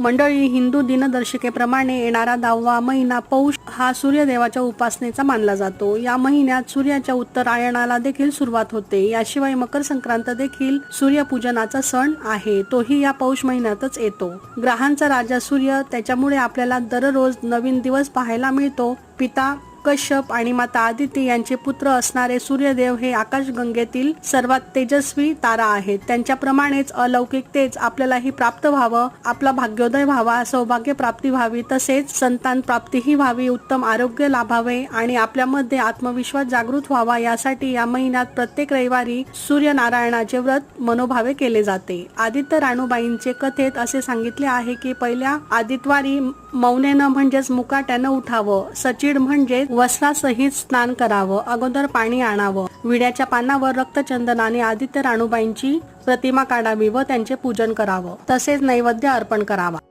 मंडळी हिंदू दिनदर्शिकेप्रमाणे येणारा दहावा महिना पौष हा सूर्यदेवाच्या उपासनेचा मानला जातो. या महिन्यात सूर्याच्या उत्तरायणाला देखील सुरुवात होते. याशिवाय मकर संक्रांत देखील सूर्यपूजनाचा सण आहे. तोही या पौष महिन्यातच येतो. ग्रहांचा राजा सूर्य त्याच्यामुळे आपल्याला दररोज नवीन दिवस पाहायला मिळतो. पिता कश्यप आणि माता आदिती यांचे पुत्र असणारे सूर्यदेव हे आकाशगंगेतील सर्वात तेजस्वी तारा आहेत. त्यांच्याप्रमाणेच अलौकिक तेज आपल्यालाही प्राप्त व्हावं आपला भाग्योदय व्हावा सौभाग्य प्राप्ती व्हावी तसेच संतान प्राप्तीही व्हावी उत्तम आरोग्य लाभावे आणि आपल्यामध्ये आत्मविश्वास जागृत व्हावा यासाठी या महिन्यात प्रत्येक रविवारी सूर्यनारायणाचे व्रत मनोभावे केले जाते. आदित्य राणूबाईंचे कथेत असे सांगितले आहे की पहिल्या आदित्यवारी मौनेनं म्हणजेच मुकाट्यानं उठावं. सचिड म्हणजे वस्त्रासहित स्नान करावं अगोदर पाणी आणावं. विड्याच्या पानावर रक्तचंदनाने आदित्य राणूबाईंची प्रतिमा काढावी व त्यांचे पूजन करावं. तसेच नैवेद्य अर्पण करावा.